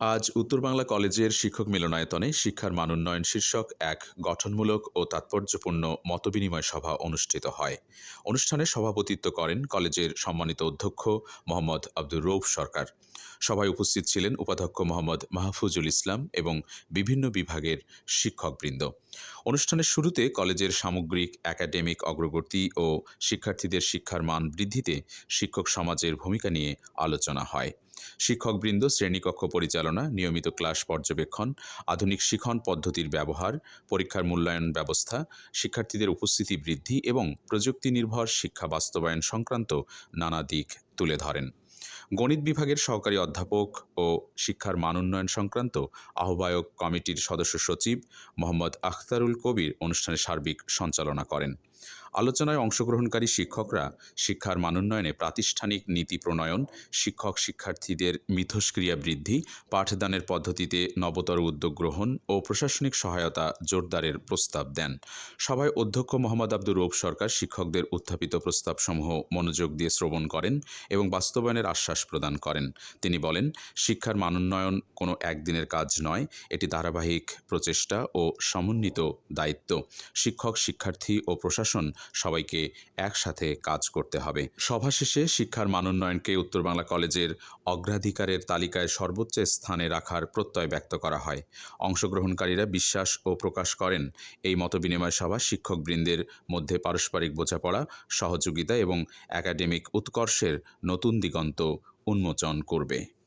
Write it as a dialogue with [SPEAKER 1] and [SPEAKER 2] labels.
[SPEAKER 1] আজ উত্তর বাংলা কলেজের শিক্ষক মিলনায়তনে শিক্ষার মানোন্নয়ন শীর্ষক এক গঠনমূলক ও তাৎপর্যপূর্ণ মতবিনিময় সভা অনুষ্ঠিত হয়। অনুষ্ঠানে সভাপতিত্ব করেন কলেজের সম্মানিত অধ্যক্ষ মোহাম্মদ আব্দুর রৌফ সরকার। সভায় উপস্থিত ছিলেন উপাধ্যক্ষ মোহাম্মদ মাহফুজুল ইসলাম এবং বিভিন্ন বিভাগের শিক্ষকবৃন্দ। অনুষ্ঠানের শুরুতে কলেজের সামগ্রিক, একাডেমিক অগ্রগতি ও শিক্ষার্থীদের শিক্ষার মান বৃদ্ধিতে শিক্ষক সমাজের ভূমিকা নিয়ে আলোচনা হয়। শিক্ষকবৃন্দ, শ্রেণীকক্ষ পরিচালনা, নিয়মিত ক্লাস পর্যবেক্ষণ, আধুনিক শিখন পদ্ধতির ব্যবহার, পরীক্ষার মূল্যায়ন ব্যবস্থা, শিক্ষার্থীদের উপস্থিতি বৃদ্ধি এবং প্রযুক্তি নির্ভর শিক্ষা বাস্তবায়ন সংক্রান্ত নানা দিক তুলে ধরেন। গণিত বিভাগের সহকারী অধ্যাপক ও শিক্ষার মান উন্নয়ন সংক্রান্ত আহ্বায়ক কমিটির সদস্য সচিব মোহাম্মদ আখতারুল কবির অনুষ্ঠানে সার্বিক সঞ্চালনা করেন। আলোচনায় অংশগ্রহণকারী শিক্ষকরা শিক্ষার মানোন্নয়নে প্রাতিষ্ঠানিক নীতি প্রণয়ন, শিক্ষক শিক্ষার্থীদের মিথস্ক্রিয়া বৃদ্ধি, পাঠদানের পদ্ধতিতে নবতর উদ্যোগ গ্রহণ ও প্রশাসনিক সহায়তা জোরদারের প্রস্তাব দেন। সভায় অধ্যক্ষ মোহাম্মদ আব্দুর রৌফ সরকার শিক্ষকদের উত্থাপিত প্রস্তাবসমূহ মনোযোগ দিয়ে শ্রবণ করেন এবং বাস্তবায়নের আশ্বাস প্রদান করেন। তিনি বলেন, শিক্ষার মানোন্নয়ন কোনো একদিনের কাজ নয়, এটি ধারাবাহিক প্রচেষ্টা ও সমন্বিত দায়িত্ব। শিক্ষক, শিক্ষার্থী ও প্রশাসন সবাইকে একসাথে কাজ করতে হবে। সভা শেষে শিক্ষার মানোন্নয়নকে উত্তর বাংলা কলেজের অগ্রাধিকারের তালিকায় সর্বোচ্চ স্থানে রাখার প্রত্যয় ব্যক্ত করা হয়। অংশগ্রহণকারীরা বিশ্বাস ও প্রকাশ করেন। এই মতবিনিময় সভা শিক্ষকবৃন্দের মধ্যে পারস্পরিক বোঝাপড়া, সহযোগিতা এবং একাডেমিক উৎকর্ষের নতুন দিগন্ত উন্মোচন করবে।